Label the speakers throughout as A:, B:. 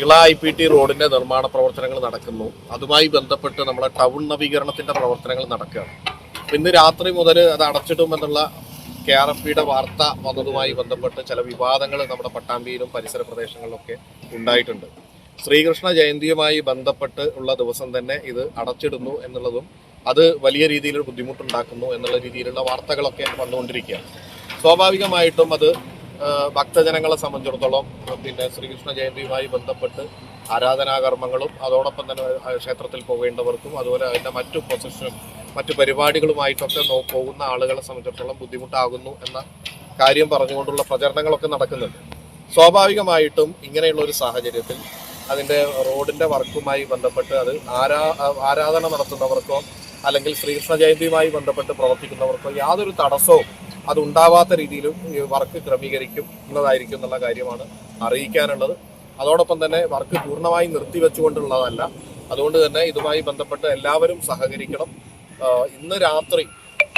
A: Ela I P T റോഡിന്റെ നിർമ്മാണ പ്രവർത്തനങ്ങൾ നടക്കുന്നു. അതുമായി ബന്ധപ്പെട്ട് നമ്മുടെ ടൗൺ നവീകരണത്തിന്റെ പ്രവർത്തനങ്ങൾ നടക്കുകയാണ്. ഇന്ന് രാത്രി മുതൽ അത് അടച്ചിടുമെന്നുള്ള കെ ആർ എഫ് പിയുടെ വാർത്ത വന്നതുമായി ബന്ധപ്പെട്ട് ചില വിവാദങ്ങൾ നമ്മുടെ പട്ടാമ്പിയിലും പരിസര പ്രദേശങ്ങളിലൊക്കെ ഉണ്ടായിട്ടുണ്ട്. ശ്രീകൃഷ്ണ ജയന്തിയുമായി ബന്ധപ്പെട്ട് ഉള്ള ദിവസം തന്നെ ഇത് അടച്ചിടുന്നു എന്നുള്ളതും അത് വലിയ രീതിയിൽ ബുദ്ധിമുട്ടുണ്ടാക്കുന്നു എന്നുള്ള രീതിയിലുള്ള വാർത്തകളൊക്കെ വന്നുകൊണ്ടിരിക്കുകയാണ്. സ്വാഭാവികമായിട്ടും അത് ഭക്തജനങ്ങളെ സംബന്ധിച്ചിടത്തോളം പിന്നെ ശ്രീകൃഷ്ണ ജയന്തിയുമായി ബന്ധപ്പെട്ട് ആരാധനാകർമ്മങ്ങളും അതോടൊപ്പം തന്നെ ക്ഷേത്രത്തിൽ പോകേണ്ടവർക്കും അതുപോലെ അതിന്റെ മറ്റു പ്രൊസഷനും മറ്റു പരിപാടികളുമായിട്ടൊക്കെ പോകുന്ന ആളുകളെ സംബന്ധിച്ചിടത്തോളം ബുദ്ധിമുട്ടാകുന്നു എന്ന കാര്യം പറഞ്ഞുകൊണ്ടുള്ള പ്രചരണങ്ങളൊക്കെ നടക്കുന്നുണ്ട്. സ്വാഭാവികമായിട്ടും ഇങ്ങനെയുള്ള ഒരു സാഹചര്യത്തിൽ അതിന്റെ റോഡിന്റെ വർക്കുമായി ബന്ധപ്പെട്ട് അത് ആരാ ആരാധന നടത്തുന്നവർക്കോ അല്ലെങ്കിൽ ശ്രീകൃഷ്ണ ജയന്തിയുമായി ബന്ധപ്പെട്ട് പ്രവർത്തിക്കുന്നവർക്കോ യാതൊരു തടസ്സവും അത് ഉണ്ടാവാത്ത രീതിയിലും ഈ വർക്ക് ക്രമീകരിക്കും എന്നതായിരിക്കും എന്നുള്ള കാര്യമാണ് അറിയിക്കാനുള്ളത്. അതോടൊപ്പം തന്നെ വർക്ക് പൂർണമായി നിർത്തിവെച്ചുകൊണ്ടുള്ളതല്ല. അതുകൊണ്ട് തന്നെ ഇതുമായി ബന്ധപ്പെട്ട് എല്ലാവരും സഹകരിക്കണം. ഇന്ന് രാത്രി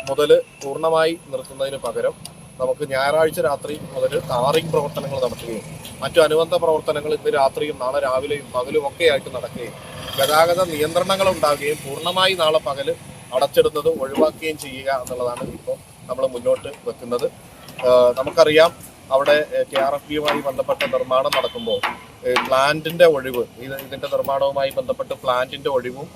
A: മുതൽ പൂർണമായി നിർത്തുന്നതിന് പകരം നമുക്ക് ഞായറാഴ്ച രാത്രി മുതൽ ടാറിംഗ് പ്രവർത്തനങ്ങൾ നടത്തുകയും മറ്റു അനുബന്ധ പ്രവർത്തനങ്ങൾ ഇന്ന് രാത്രിയും നാളെ രാവിലെയും പകലും ഒക്കെ ആയിട്ട് നടക്കുകയും ഗതാഗത നിയന്ത്രണങ്ങൾ ഉണ്ടാകുകയും പൂർണമായി നാളെ പകൽ അടച്ചിടുന്നത് ഒഴിവാക്കുകയും ചെയ്യുക എന്നുള്ളതാണ് ഇപ്പോൾ നമ്മൾ മുന്നോട്ട് വെക്കുന്നത്. നമുക്കറിയാം അവിടെ കെ ആർ എഫ് ബിയുമായി ബന്ധപ്പെട്ട നിർമ്മാണം നടക്കുമ്പോൾ പ്ലാന്റിന്റെ ഒഴിവ് ഇത് ഇതിന്റെ നിർമ്മാണവുമായി ബന്ധപ്പെട്ട് പ്ലാന്റിന്റെ ഒഴിവും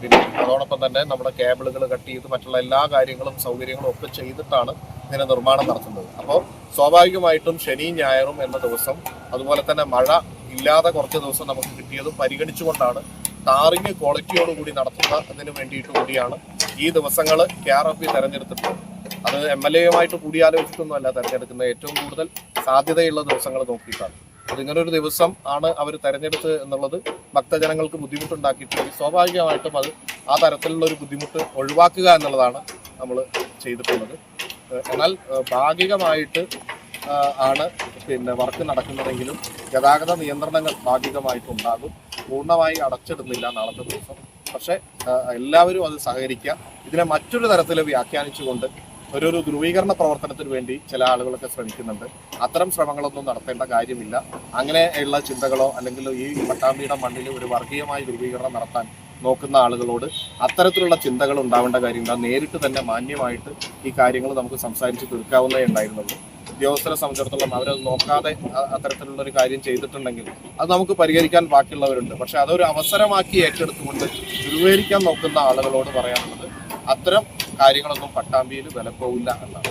A: പിന്നെ അതോടൊപ്പം തന്നെ നമ്മുടെ കേബിളുകൾ കട്ട് ചെയ്ത് മറ്റുള്ള എല്ലാ കാര്യങ്ങളും സൗകര്യങ്ങളും ഒക്കെ ചെയ്തിട്ടാണ് ഇതിന്റെ നിർമ്മാണം നടത്തുന്നത്. അപ്പോൾ സ്വാഭാവികമായിട്ടും ശനിയും ഞായറും എന്ന ദിവസം അതുപോലെ തന്നെ മഴ ഇല്ലാതെ കുറച്ച് ദിവസം നമുക്ക് കിട്ടിയതും പരിഗണിച്ചുകൊണ്ടാണ് ടാറിങ് ക്വാളിറ്റിയോട് ക്വാളിറ്റിയോടുകൂടി നടത്തുന്നതിന് വേണ്ടിയിട്ട് കൂടിയാണ് ഈ ദിവസങ്ങൾ കെ ആർ എഫ് തെരഞ്ഞെടുത്തിട്ടുള്ളത്. അത് എം എൽ എയുമായിട്ട് കൂടിയാലോചിച്ചിട്ടൊന്നുമല്ല തെരഞ്ഞെടുക്കുന്നത്. ഏറ്റവും കൂടുതൽ സാധ്യതയുള്ള ദിവസങ്ങൾ നോക്കിയിട്ടാണ്. അതിങ്ങനെ ഒരു ദിവസം ആണ് അവർ തെരഞ്ഞെടുത്ത് എന്നുള്ളത് ഭക്തജനങ്ങൾക്ക് ബുദ്ധിമുട്ടുണ്ടാക്കിയിട്ടുണ്ടെങ്കിൽ സ്വാഭാവികമായിട്ടും അത് ആ തരത്തിലുള്ള ഒരു ബുദ്ധിമുട്ട് ഒഴിവാക്കുക എന്നുള്ളതാണ് നമ്മൾ ചെയ്തിട്ടുള്ളത്. എന്നാൽ ഭാഗികമായിട്ട് ആണ് പിന്നെ വർക്ക് നടക്കുന്നതെങ്കിലും ഗതാഗത നിയന്ത്രണങ്ങൾ ഭാഗികമായിട്ടുണ്ടാകും. പൂർണമായി അടച്ചിടുന്നില്ല നാളത്തെ ദിവസം. പക്ഷേ എല്ലാവരും അത് സഹകരിക്കുക. ഇതിനെ മറ്റൊരു തരത്തിൽ വ്യാഖ്യാനിച്ചുകൊണ്ട് ഒരു ഒരു ധ്രുവീകരണ പ്രവർത്തനത്തിന് വേണ്ടി ചില ആളുകളൊക്കെ ശ്രമിക്കുന്നുണ്ട്. അത്തരം ശ്രമങ്ങളൊന്നും നടത്തേണ്ട കാര്യമില്ല. അങ്ങനെയുള്ള ചിന്തകളോ അല്ലെങ്കിൽ ഈ പട്ടാമ്പിയുടെ മണ്ണിൽ ഒരു വർഗീയമായ ധ്രുവീകരണം നടത്താൻ നോക്കുന്ന ആളുകളോട് അത്തരത്തിലുള്ള ചിന്തകൾ ഉണ്ടാവേണ്ട കാര്യമില്ല നേരിട്ട് തന്നെ മാന്യമായിട്ട് ഈ കാര്യങ്ങൾ നമുക്ക് സംസാരിച്ച് തീർക്കാവുന്നേ ഉണ്ടായിരുന്നുള്ളൂ. ഉദ്യോഗസ്ഥരെ സംബന്ധിച്ചിടത്തോളം അവരത് നോക്കാതെ അത്തരത്തിലുള്ള ഒരു കാര്യം ചെയ്തിട്ടുണ്ടെങ്കിൽ അത് നമുക്ക് പരിഹരിക്കാൻ ബാക്കിയുള്ളവരുണ്ട്. പക്ഷെ അതൊരു അവസരമാക്കി ഏറ്റെടുത്തുകൊണ്ട് ദുരുപകരിക്കാൻ നോക്കുന്ന ആളുകളോട് പറയാനുള്ളത് അത്തരം കാര്യങ്ങളൊന്നും പട്ടാമ്പിയിൽ വിലപ്പോവില്ല എന്നാണ്.